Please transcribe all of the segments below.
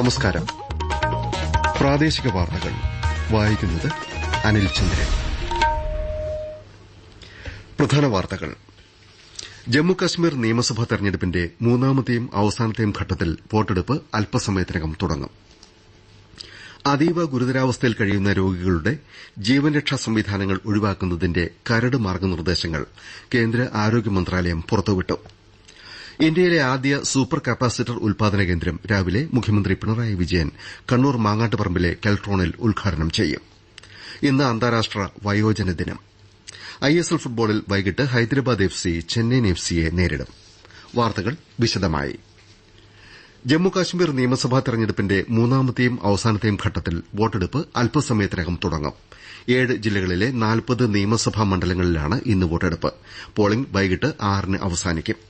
നമസ്കാരം. പ്രാദേശിക വാർത്തകൾ. വായിക്കുന്നത് അനിൽ ചന്ദ്രൻ. പ്രധാന വാർത്തകൾ. ജമ്മുകശ്മീർ നിയമസഭാ തെരഞ്ഞെടുപ്പിന്റെ മൂന്നാമത്തെയും അവസാനത്തെയും ഘട്ടത്തിൽ വോട്ടെടുപ്പ് അല്പസമയത്തിനകം തുടങ്ങും. അതീവ ഗുരുതരാവസ്ഥയിൽ കഴിയുന്ന രോഗികളുടെ ജീവൻരക്ഷാ സംവിധാനങ്ങൾ ഒഴിവാക്കുന്നതിന്റെ കരട് മാർഗനിർദ്ദേശങ്ങൾ കേന്ദ്ര ആരോഗ്യ മന്ത്രാലയം പുറത്തുവിട്ടു. ഇന്ത്യയിലെ ആദ്യ സൂപ്പർ കപ്പാസിറ്റർ ഉൽപാദന കേന്ദ്രം രാവിലെ മുഖ്യമന്ത്രി പിണറായി വിജയൻ കണ്ണൂർ മാങ്ങാട്ടുപറമ്പിലെ കെൽട്രോണിൽ ഉദ്ഘാടനം ചെയ്യും. ഇന്ന് അന്താരാഷ്ട്ര വയോജന ദിനം. ഐഎസ്എൽ ഫുട്ബോളിൽ വൈകിട്ട് Hyderabad F C Chennaiyin F സിയെ നേരിടും. വാർത്തകൾ വിശദമായി. ജമ്മുകാശ്മീർ നിയമസഭാ തെരഞ്ഞെടുപ്പിന്റെ മൂന്നാമത്തെയും അവസാനത്തെയും ഘട്ടത്തിൽ വോട്ടെടുപ്പ് അല്പസമയത്തിനകം തുടങ്ങും. ഏഴ് ജില്ലകളിലെ നാൽപ്പത് നിയമസഭാ മണ്ഡലങ്ങളിലാണ് ഇന്ന് വോട്ടെടുപ്പ്. പോളിംഗ് വൈകിട്ട് ആറിന് അവസാനിക്കും.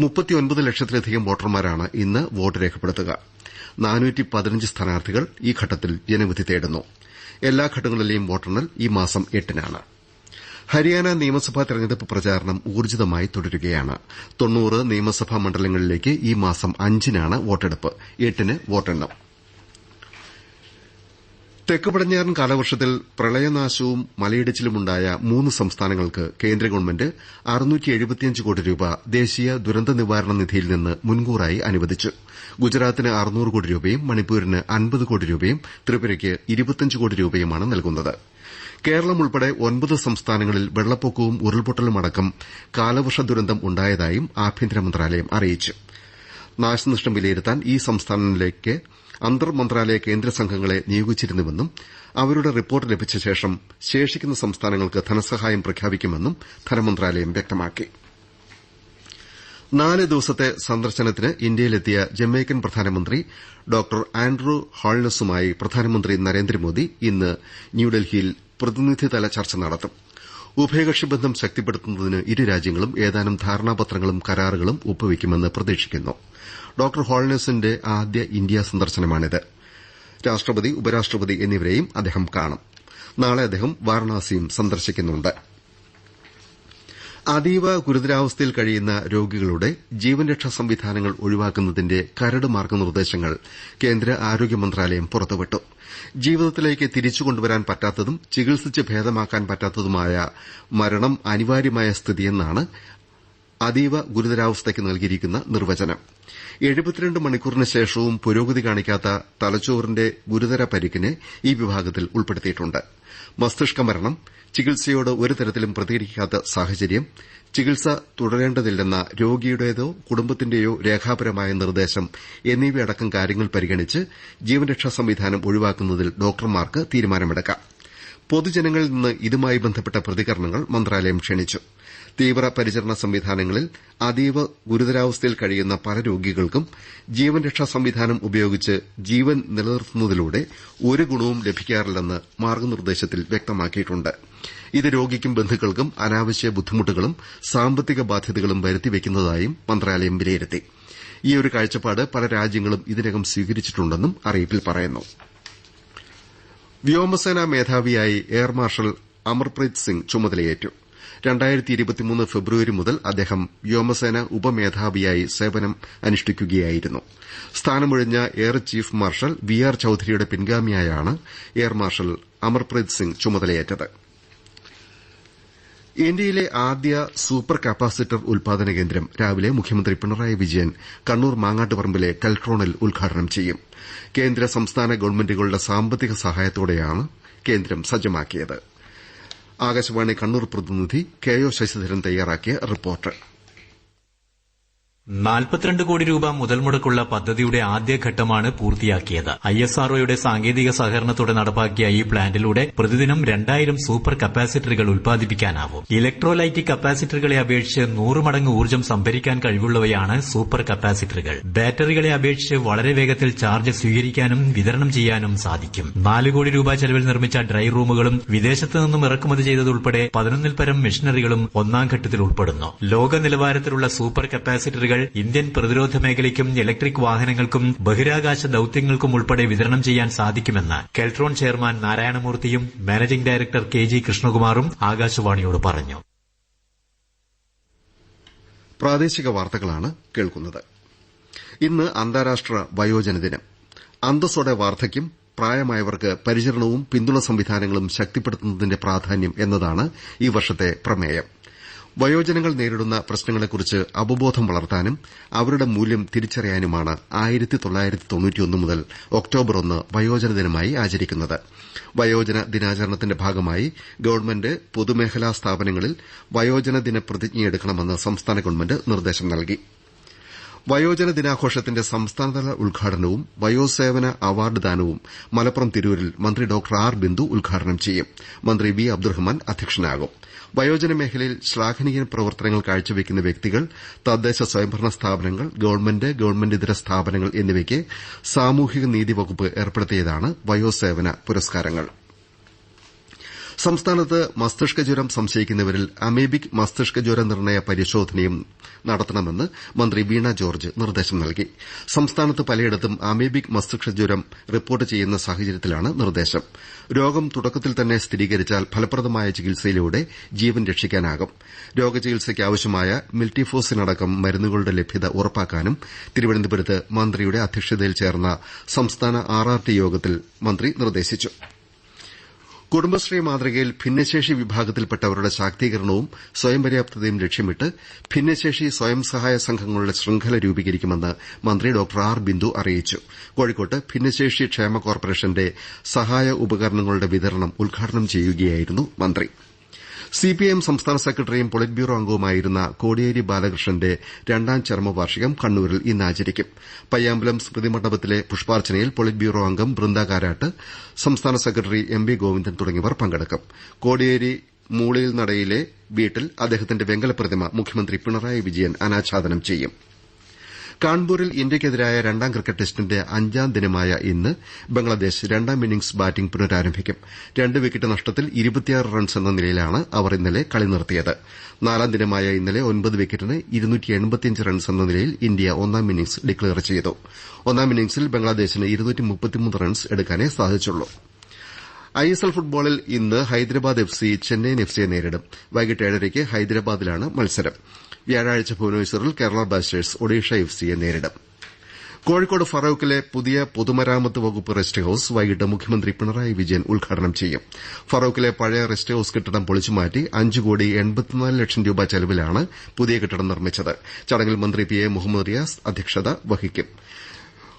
മുപ്പത്തിയൊൻപത് ലക്ഷത്തിലധികം വോട്ടർമാരാണ് ഇന്ന് വോട്ട് രേഖപ്പെടുത്തുക. സ്ഥാനാർത്ഥികൾ ഈ ഘട്ടത്തിൽ ജനവിധി തേടുന്നു. എല്ലാ ഘട്ടങ്ങളിലെയും വോട്ടെണ്ണൽ ഈ മാസം എട്ടിനാണ്. ഹരിയാന നിയമസഭാ തെരഞ്ഞെടുപ്പ് പ്രചാരണം ഊർജിതമായി തുടരുകയാണ്. നിയമസഭാ മണ്ഡലങ്ങളിലേക്ക് ഈ മാസം അഞ്ചിനാണ് വോട്ടെടുപ്പ്. എട്ടിന് വോട്ടെണ്ണും. തെക്ക് പടിഞ്ഞാറൻ കാലവർഷത്തിൽ പ്രളയനാശവും മലയിടിച്ചിലുമുണ്ടായ മൂന്ന് സംസ്ഥാനങ്ങൾക്ക് കേന്ദ്ര ഗവൺമെന്റ് കോടി രൂപ ദേശീയ ദുരന്ത നിവാരണ നിധിയിൽ നിന്ന് മുൻകൂറായി അനുവദിച്ചു. ഗുജറാത്തിന് കോടി രൂപയും മണിപ്പൂരിന് കോടി രൂപയും ത്രിപുരയ്ക്ക് കോടി രൂപയുമാണ് നൽകുന്നത്. കേരളം ഉൾപ്പെടെ ഒൻപത് സംസ്ഥാനങ്ങളിൽ വെള്ളപ്പൊക്കവും ഉരുൾപൊട്ടലുമടക്കം കാലവർഷ ദുരന്തം ഉണ്ടായതായും ആഭ്യന്തര മന്ത്രാലയം അറിയിച്ചു. നാശനഷ്ടം വിലയിരുത്താൻ ഈ സംസ്ഥാനങ്ങളിലേക്ക് അന്തർ മന്ത്രാലയ കേന്ദ്ര സംഘങ്ങളെ നിയോഗിച്ചിരുന്നുവെന്നും അവരുടെ റിപ്പോർട്ട് ലഭിച്ച ശേഷം ശേഷിക്കുന്ന സംസ്ഥാനങ്ങൾക്ക് ധനസഹായം പ്രഖ്യാപിക്കുമെന്നും ധനമന്ത്രാലയം വ്യക്തമാക്കി. നാല് ദിവസത്തെ സന്ദർശനത്തിന് ഇന്ത്യയിലെത്തിയ ജമൈക്കൻ പ്രധാനമന്ത്രി ഡോക്ടർ ആൻഡ്രൂ ഹാൾനസുമായി പ്രധാനമന്ത്രി നരേന്ദ്രമോദി ഇന്ന് ന്യൂഡൽഹിയിൽ പ്രതിനിധിതല ചർച്ച നടത്തും. ഉഭയകക്ഷി ബന്ധം ശക്തിപ്പെടുത്തുന്നതിന് ഇരു രാജ്യങ്ങളും ഏതാനും ധാരണാപത്രങ്ങളും കരാറുകളും ഒപ്പുവയ്ക്കുമെന്ന് പ്രതീക്ഷിക്കുന്നു. ഡോക്ടർ ഹോൾനസിന്റെ ആദ്യ ഇന്ത്യ സന്ദർശനമാണിത്. രാഷ്ട്രപതി ഉപരാഷ്ട്രപതി എന്നിവരെയും അദ്ദേഹം കാണും. നാളെ അദ്ദേഹം വാരണാസിയും സന്ദർശിക്കുന്നുണ്ട്. അതീവ ഗുരുതരാവസ്ഥയിൽ കഴിയുന്ന രോഗികളുടെ ജീവൻ രക്ഷാ സംവിധാനങ്ങൾ ഒഴിവാക്കുന്നതിന്റെ കരട് മാർഗനിർദ്ദേശങ്ങൾ കേന്ദ്ര ആരോഗ്യ മന്ത്രാലയം പുറത്തുവിട്ടു. ജീവിതത്തിലേക്ക് തിരിച്ചുകൊണ്ടുവരാൻ പറ്റാത്തതും ചികിത്സിച്ച് ഭേദമാക്കാൻ പറ്റാത്തതുമായ മരണം അനിവാര്യമായ സ്ഥിതിയെന്നാണ് അതീവ ഗുരുതരാവസ്ഥയ്ക്ക് നൽകിയിരിക്കുന്ന നിർവചനം. എഴുപത്തിരണ്ട് മണിക്കൂറിന് ശേഷവും പുരോഗതി കാണിക്കാത്ത തലച്ചോറിന്റെ ഗുരുതര പരിക്കിനെ ഈ വിഭാഗത്തിൽ ഉൾപ്പെടുത്തിയിട്ടുണ്ട്. മസ്തിഷ്ക മരണം ചികിത്സയോട് ഒരു തരത്തിലും പ്രതികരിക്കാത്ത സാഹചര്യം ചികിത്സ തുടരേണ്ടതില്ലെന്ന രോഗിയുടേതോ കുടുംബത്തിന്റെയോ രേഖാപരമായ നിർദ്ദേശം എന്നിവയടക്കം കാര്യങ്ങൾ പരിഗണിച്ച് ജീവൻരക്ഷാ സംവിധാനം ഒഴിവാക്കുന്നതിൽ ഡോക്ടർമാർക്ക് തീരുമാനമെടുക്കാം. പൊതുജനങ്ങളിൽ നിന്ന് ഇതുമായി ബന്ധപ്പെട്ട പ്രതികരണങ്ങൾ മന്ത്രാലയം ക്ഷണിച്ചു. തീവ്ര പരിചരണ സംവിധാനങ്ങളിൽ അതീവ ഗുരുതരാവസ്ഥയിൽ കഴിയുന്ന പല രോഗികൾക്കും ജീവൻ രക്ഷാ സംവിധാനം ഉപയോഗിച്ച് ജീവൻ നിലനിർത്തുന്നതിലൂടെ ഒരു ഗുണവും ലഭിക്കാറില്ലെന്ന് മാർഗനിർദ്ദേശത്തിൽ വ്യക്തമാക്കിയിട്ടുണ്ട്. ഇത് രോഗിക്കും ബന്ധുക്കൾക്കും അനാവശ്യ ബുദ്ധിമുട്ടുകളും സാമ്പത്തിക ബാധ്യതകളും വരുത്തിവെക്കുന്നതായും മന്ത്രാലയം വിലയിരുത്തി. ഈ ഒരു കാഴ്ചപ്പാട് പല രാജ്യങ്ങളും ഇതിനകം സ്വീകരിച്ചിട്ടുണ്ടെന്നും അറിയിപ്പിൽ പറയുന്നു. വ്യോമസേനാ മേധാവിയായി എയർ മാർഷൽ അമർപ്രീത് സിംഗ് ചുമതലയേറ്റു. ഫെബ്രുവരി മുതൽ അദ്ദേഹം വ്യോമസേന ഉപമേധാവിയായി സേവനം അനുഷ്ഠിക്കുകയായിരുന്നു. സ്ഥാനമൊഴിഞ്ഞ air chief marshal V R ചൌധരിയുടെ പിൻഗാമിയായാണ് എയർ മാർഷൽ അമർപ്രീത് സിംഗ് ചുമതലയേറ്റത്. ഇന്ത്യയിലെ ആദ്യ സൂപ്പർ കപ്പാസിറ്റർ ഉൽപാദന കേന്ദ്രം രാവിലെ മുഖ്യമന്ത്രി പിണറായി വിജയൻ കണ്ണൂർ മാങ്ങാട്ടുപറമ്പിലെ കൽട്രോണിൽ ഉദ്ഘാടനം ചെയ്യും. കേന്ദ്ര സംസ്ഥാന ഗവൺമെന്റുകളുടെ സാമ്പത്തിക സഹായത്തോടെയാണ് കേന്ദ്രം സജ്ജമാക്കിയത്. ആകാശവാണി കണ്ണൂർ പ്രതിനിധി കെ ഒ ശശിധരൻ തയ്യാറാക്കിയ റിപ്പോർട്ട്. നാൽപ്പത്തിരണ്ട് കോടി രൂപ മുതൽ മുടക്കുള്ള പദ്ധതിയുടെ ആദ്യഘട്ടമാണ് പൂർത്തിയാക്കിയത്. ഐ എസ് ആർഒയുടെ സാങ്കേതിക സഹകരണത്തോടെ നടപ്പാക്കിയ ഈ പ്ലാന്റിലൂടെ പ്രതിദിനം രണ്ടായിരം സൂപ്പർ കപ്പാസിറ്ററുകൾ ഉൽപ്പാദിപ്പിക്കാനാവും. ഇലക്ട്രോലൈറ്റിക് കപ്പാസിറ്ററുകളെ അപേക്ഷിച്ച് നൂറ് മടങ്ങ് ഊർജം സംഭരിക്കാൻ കഴിവുള്ളവയാണ് സൂപ്പർ കപ്പാസിറ്ററുകൾ. ബാറ്ററികളെ അപേക്ഷിച്ച് വളരെ വേഗത്തിൽ ചാർജ് സ്വീകരിക്കാനും വിതരണം ചെയ്യാനും സാധിക്കും. നാല് കോടി രൂപ ചെലവിൽ നിർമ്മിച്ച ഡ്രൈ റൂമുകളും വിദേശത്തു നിന്നും ഇറക്കുമതി ചെയ്തതുൾപ്പെടെ പതിനൊന്നിൽ പരം മെഷീനറികളും ഒന്നാം ഘട്ടത്തിൽ ഉൾപ്പെടുന്നു. ലോക നിലവാരത്തിലുള്ള സൂപ്പർ കപ്പാസിറ്ററുകൾ ഇന്ത്യൻ പ്രതിരോധ മേഖലയ്ക്കും ഇലക്ട്രിക് വാഹനങ്ങൾക്കും ബഹിരാകാശ ദൌത്യങ്ങൾക്കും ഉൾപ്പെടെ വിതരണം ചെയ്യാൻ സാധിക്കുമെന്ന് കെൽട്രോൺ ചെയർമാൻ നാരായണമൂർത്തിയും മാനേജിംഗ് ഡയറക്ടർ കെ ജി കൃഷ്ണകുമാറും ആകാശവാണിയോട് പറഞ്ഞു. പ്രാദേശിക വാർത്തകളാണ് കേൾക്കുന്നത്. ഇന്ന് അന്താരാഷ്ട്ര വയോജന ദിനം. അന്തസ്സോടെ വാർദ്ധക്യം പ്രായമായവർക്ക് പരിചരണവും പിന്തുണ സംവിധാനങ്ങളും ശക്തിപ്പെടുത്തുന്നതിന്റെ പ്രാധാന്യം എന്നതാണ് ഈ വർഷത്തെ പ്രമേയം. വയോജനങ്ങൾ നേരിടുന്ന പ്രശ്നങ്ങളെക്കുറിച്ച് അവബോധം വളർത്താനും അവരുടെ മൂല്യം തിരിച്ചറിയാനുമാണ് മുതൽ ഒക്ടോബർ ഒന്ന് വയോജന ദിനമായി ആചരിക്കുന്നത്. വയോജന ദിനാചരണത്തിന്റെ ഭാഗമായി ഗവൺമെന്റ് പൊതുമേഖലാ സ്ഥാപനങ്ങളിൽ വയോജന ദിന പ്രതിജ്ഞയെടുക്കണമെന്ന് സംസ്ഥാന ഗവൺമെന്റ് നിർദ്ദേശം നൽകി. വയോജന ദിനാഘോഷത്തിന്റെ സംസ്ഥാനതല ഉദ്ഘാടനവും വയോസേവന അവാർഡ് ദാനവും മലപ്പുറം തിരൂരിൽ മന്ത്രി ഡോക്ടർ ആർ ബിന്ദു ഉദ്ഘാടനം ചെയ്യും. മന്ത്രി വി അബ്ദുറഹ്മാൻ അധ്യക്ഷനാകും. വയോജന മേഖലയിൽ ശ്ലാഘനീയ പ്രവർത്തനങ്ങൾ കാഴ്ചവെക്കുന്ന വ്യക്തികൾ തദ്ദേശ സ്വയംഭരണ സ്ഥാപനങ്ങൾ ഗവൺമെന്റ് ഗവൺമെന്റിതര സ്ഥാപനങ്ങൾ എന്നിവയ്ക്ക് സാമൂഹിക നീതി വകുപ്പ് ഏർപ്പെടുത്തിയതാണ് വയോസേവന പുരസ്കാരങ്ങൾ. സംസ്ഥാനത്ത് മസ്തിഷ്ക ജ്വരം സംശയിക്കുന്നവരിൽ അമീബിക് മസ്തിഷ്ക ജ്വര നിർണയ പരിശോധനയും നടത്തണമെന്ന് മന്ത്രി വീണ ജോർജ് നിർദ്ദേശം നൽകി. സംസ്ഥാനത്ത് പലയിടത്തും അമീബിക് മസ്തിഷ്ക ജ്വരം റിപ്പോർട്ട് ചെയ്യുന്ന സാഹചര്യത്തിലാണ് നിർദ്ദേശം. രോഗം തുടക്കത്തിൽ തന്നെ സ്ഥിരീകരിച്ചാൽ ഫലപ്രദമായ ചികിത്സയിലൂടെ ജീവൻ രക്ഷിക്കാനാകും. രോഗചികിത്സയ്ക്ക് ആവശ്യമായ മിൽറ്റിഫോസിനടക്കം മരുന്നുകളുടെ ലഭ്യത ഉറപ്പാക്കാനും തിരുവനന്തപുരത്ത് മന്ത്രിയുടെ അധ്യക്ഷതയിൽ ചേർന്ന സംസ്ഥാന ആർ ആർ ടി യോഗത്തിൽ മന്ത്രി നിർദ്ദേശിച്ചു. കുടുംബശ്രീ മാതൃകയിൽ ഭിന്നശേഷി വിഭാഗത്തിൽപ്പെട്ടവരുടെ ശാക്തീകരണവും സ്വയം പര്യാപ്തതയും ലക്ഷ്യമിട്ട് ഭിന്നശേഷി സ്വയം സഹായ സംഘങ്ങളുടെ ശൃംഖല രൂപീകരിക്കുമെന്ന് മന്ത്രി ഡോക്ടർ ആർ. ബിന്ദു അറിയിച്ചു. കോഴിക്കോട്ട് ഭിന്നശേഷി ക്ഷേമ കോർപ്പറേഷന്റെ സഹായ ഉപകരണങ്ങളുടെ വിതരണം ഉദ്ഘാടനം ചെയ്യുകയായിരുന്നു മന്ത്രി. സിപിഐഎം സംസ്ഥാന സെക്രട്ടറിയും പൊളിറ്റ് ബ്യൂറോ അംഗവുമായിരുന്ന കോടിയേരി ബാലകൃഷ്ണന്റെ രണ്ടാം ചരമവാർഷികം കണ്ണൂരിൽ ഇന്ന് ആചരിക്കും. പയ്യാമ്പലം സ്മൃതി മണ്ഡപത്തിലെ പുഷ്പാർച്ചനയിൽ പൊളിറ്റ് ബ്യൂറോ അംഗം ബൃന്ദ കാരാട്ട് സംസ്ഥാന സെക്രട്ടറി എം വി ഗോവിന്ദൻ തുടങ്ങിയവർ പങ്കെടുക്കും. കോടിയേരി മൂളിയിൽ നടയിലെ വീട്ടിൽ അദ്ദേഹത്തിന്റെ വെങ്കല പ്രതിമ മുഖ്യമന്ത്രി പിണറായി വിജയൻ അനാച്ഛാദനം ചെയ്യും. കാൺപൂരിൽ ഇന്ത്യയ്ക്കെതിരായ രണ്ടാം ക്രിക്കറ്റ് ടെസ്റ്റിന്റെ അഞ്ചാം ദിനമായ ഇന്ന് ബംഗ്ലാദേശ് രണ്ടാം ഇന്നിംഗ്സ് ബാറ്റിംഗ് പുനരാരംഭിക്കും. രണ്ട് വിക്കറ്റ് നഷ്ടത്തിൽ റൺസ് എന്ന നിലയിലാണ് അവർ ഇന്നലെ കളി നിർത്തിയത്. നാലാം ദിനമായ ഇന്നലെ ഒൻപത് വിക്കറ്റിന് റൺസ് എന്ന നിലയിൽ ഇന്ത്യ ഒന്നാം ഇന്നിംഗ്സ് ഡിക്ലയർ ചെയ്തു. ഒന്നാം ഇന്നിംഗ്സിൽ ബംഗ്ലാദേശിന് റൺസ് എടുക്കാനേ സാധിച്ചുള്ളൂ. ഐഎസ്എൽ ഫുട്ബോളിൽ ഇന്ന് Hyderabad F C Chennaiyin F സിയെ നേരിടും. വൈകിട്ട് ഏഴരയ്ക്ക് ഹൈദരാബാദിലാണ് മത്സരം. വ്യാഴാഴ്ച ഭുവനേശ്വറിൽ കേരള ബ്ലാസ്റ്റേഴ്സ് ഒഡീഷ എഫ് സിയെ നേരിടും. കോഴിക്കോട് ഫറോക്കിലെ പുതിയ പൊതുമരാമത്ത് വകുപ്പ് റെസ്റ്റ് ഹൌസ് വൈകിട്ട് മുഖ്യമന്ത്രി പിണറായി വിജയൻ ഉദ്ഘാടനം ചെയ്യും. ഫറോക്കിലെ പഴയ റെസ്റ്റ് ഹൌസ് കെട്ടിടം പൊളിച്ചുമാറ്റി അഞ്ച് കോടി എൺപത്തിനാല് ലക്ഷം രൂപ ചെലവിലാണ് പുതിയ കെട്ടിടം നിർമ്മിച്ചത്. ചടങ്ങിൽ മന്ത്രി പി എ മുഹമ്മദ് റിയാസ് അധ്യക്ഷത വഹിക്കും.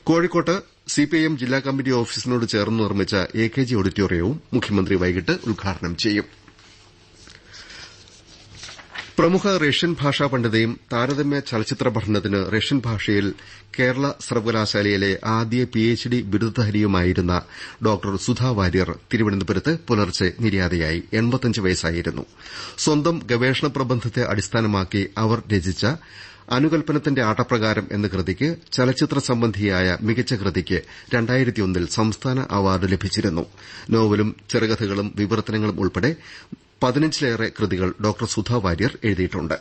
കോഴിക്കോട്ട് സിപിഐഎം ജില്ലാ കമ്മിറ്റി ഓഫീസിനോട് ചേർന്ന് നിർമ്മിച്ച എ കെ ജി ഓഡിറ്റോറിയവും മുഖ്യമന്ത്രി വൈകിട്ട് ഉദ്ഘാടനം ചെയ്യും. പ്രമുഖ റഷ്യൻ ഭാഷാ പണ്ഡിതയും താരതമ്യ ചലച്ചിത്ര പഠനത്തിന് റഷ്യൻ ഭാഷയിൽ കേരള സർവകലാശാലയിലെ ആദ്യ പിഎച്ച്ഡി ബിരുദധാരിയുമായിരുന്ന ഡോക്ടർ സുധാ വാര്യർ തിരുവനന്തപുരത്ത് പുലർച്ചെ നിര്യാതയായി വയസ്സായിരുന്നു. സ്വന്തം ഗവേഷണ പ്രബന്ധത്തെ അടിസ്ഥാനമാക്കി അവർ രചിച്ച അനുകൽപ്പനത്തിന്റെ ആട്ടപ്രകാരം എന്ന കൃതിക്ക് ചലച്ചിത്ര സംബന്ധിയായ മികച്ച കൃതിക്ക് രണ്ടായിരത്തിയൊന്നിൽ സംസ്ഥാന അവാർഡ് ലഭിച്ചിരുന്നു. നോവലും ചെറുകഥകളും വിവർത്തനങ്ങളും ഉൾപ്പെടെ പതിനഞ്ചിലേറെ കൃതികൾ ഡോക്ടർ സുധാ വാര്യർ എഴുതിയിട്ടുണ്ട്.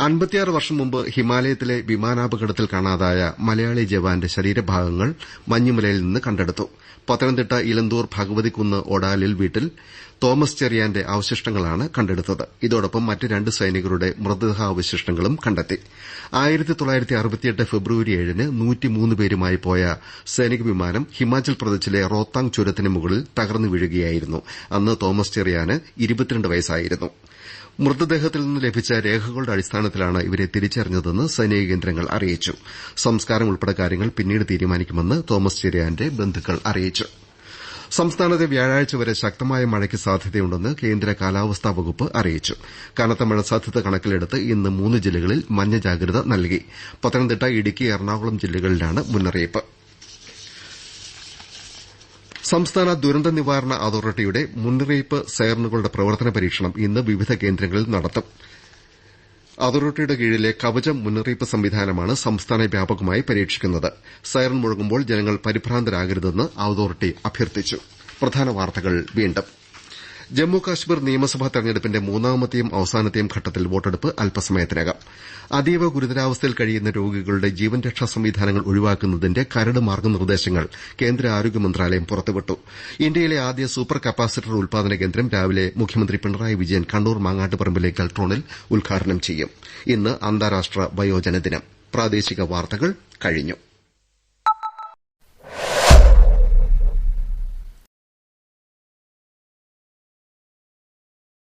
അൻപത്തിയാറ് വർഷം മുമ്പ് ഹിമാലയത്തിലെ വിമാനാപകടത്തിൽ കാണാതായ മലയാളി ജവാന്റെ ശരീരഭാഗങ്ങൾ മഞ്ഞുമലയിൽ നിന്ന് കണ്ടെടുത്തു. പത്തനംതിട്ട ഇലന്തൂർ ഭഗവതിക്കുന്ന് ഒടാലിൽ വീട്ടിൽ തോമസ് ചെറിയാന്റെ അവശിഷ്ടങ്ങളാണ് കണ്ടെടുത്തത്. ഇതോടൊപ്പം മറ്റ് രണ്ട് സൈനികരുടെ മൃതദേഹാവശിഷ്ടങ്ങളും കണ്ടെത്തി. ഫെബ്രുവരി ഏഴിന് പേരുമായി പോയ സൈനിക വിമാനം ഹിമാചൽ പ്രദേശിലെ റോത്താങ് ചുരത്തിന് മുകളിൽ തകർന്നു വീഴുകയായിരുന്നു. അന്ന് തോമസ് ചെറിയാന് വയസ്സായിരുന്നു. മൃതദേഹത്തിൽ നിന്ന് ലഭിച്ച രേഖകളുടെ അടിസ്ഥാനത്തിലാണ് ഇവരെ തിരിച്ചറിഞ്ഞതെന്ന് സൈനിക കേന്ദ്രങ്ങൾ അറിയിച്ചു. സംസ്കാരം ഉൾപ്പെടെ കാര്യങ്ങൾ പിന്നീട് തീരുമാനിക്കുമെന്ന് തോമസ് ചെറിയാന്റെ ബന്ധുക്കൾ അറിയിച്ചു. സംസ്ഥാനത്തെ വ്യാഴാഴ്ച വരെ ശക്തമായ മഴയ്ക്ക് സാധ്യതയുണ്ടെന്ന് കേന്ദ്ര കാലാവസ്ഥാ വകുപ്പ് അറിയിച്ചു. കനത്ത മഴ സാധ്യത കണക്കിലെടുത്ത് ഇന്ന് മൂന്ന് ജില്ലകളിൽ മഞ്ഞ ജാഗ്രത നൽകി. പത്തനംതിട്ട ഇടുക്കി എറണാകുളം ജില്ലകളിലാണ് മുന്നറിയിപ്പ്. സംസ്ഥാന ദുരന്ത നിവാരണ അതോറിറ്റിയുടെ മുന്നറിയിപ്പ് സൈറനുകളുടെ പ്രവർത്തന പരീക്ഷണം ഇന്ന് വിവിധ കേന്ദ്രങ്ങളിൽ നടത്തും. അതോറിറ്റിയുടെ കീഴിലെ കവചം മുന്നറിയിപ്പ് സംവിധാനമാണ് സംസ്ഥാന വ്യാപകമായി പരീക്ഷിക്കുന്നത്. സൈറൺ മുഴങ്ങുമ്പോൾ ജനങ്ങൾ പരിഭ്രാന്തരാകരുതെന്ന് അതോറിറ്റി അഭ്യർത്ഥിച്ചു. ജമ്മു കശ്മീർ നിയമസഭാ തെരഞ്ഞെടുപ്പിന്റെ മൂന്നാമത്തെയും അവസാനത്തെയും ഘട്ടത്തിൽ വോട്ടെടുപ്പ് അല്പസമയത്തിനകം. അതീവ ഗുരുതരാവസ്ഥയിൽ കഴിയുന്ന രോഗികളുടെ ജീവൻ രക്ഷാ സംവിധാനങ്ങൾ ഒഴിവാക്കുന്നതിന്റെ കരട് മാർഗനിർദ്ദേശങ്ങൾ കേന്ദ്ര ആരോഗ്യ മന്ത്രാലയം പുറത്തുവിട്ടു. ഇന്ത്യയിലെ ആദ്യ സൂപ്പർ കപ്പാസിറ്റർ ഉൽപാദന കേന്ദ്രം രാവിലെ മുഖ്യമന്ത്രി പിണറായി വിജയൻ കണ്ണൂർ മാങ്ങാട്ടുപറമ്പിലെ കൽട്രോണിൽ ഉദ്ഘാടനം ചെയ്യും. ഇന്ന് അന്താരാഷ്ട്ര വയോജന ദിനം.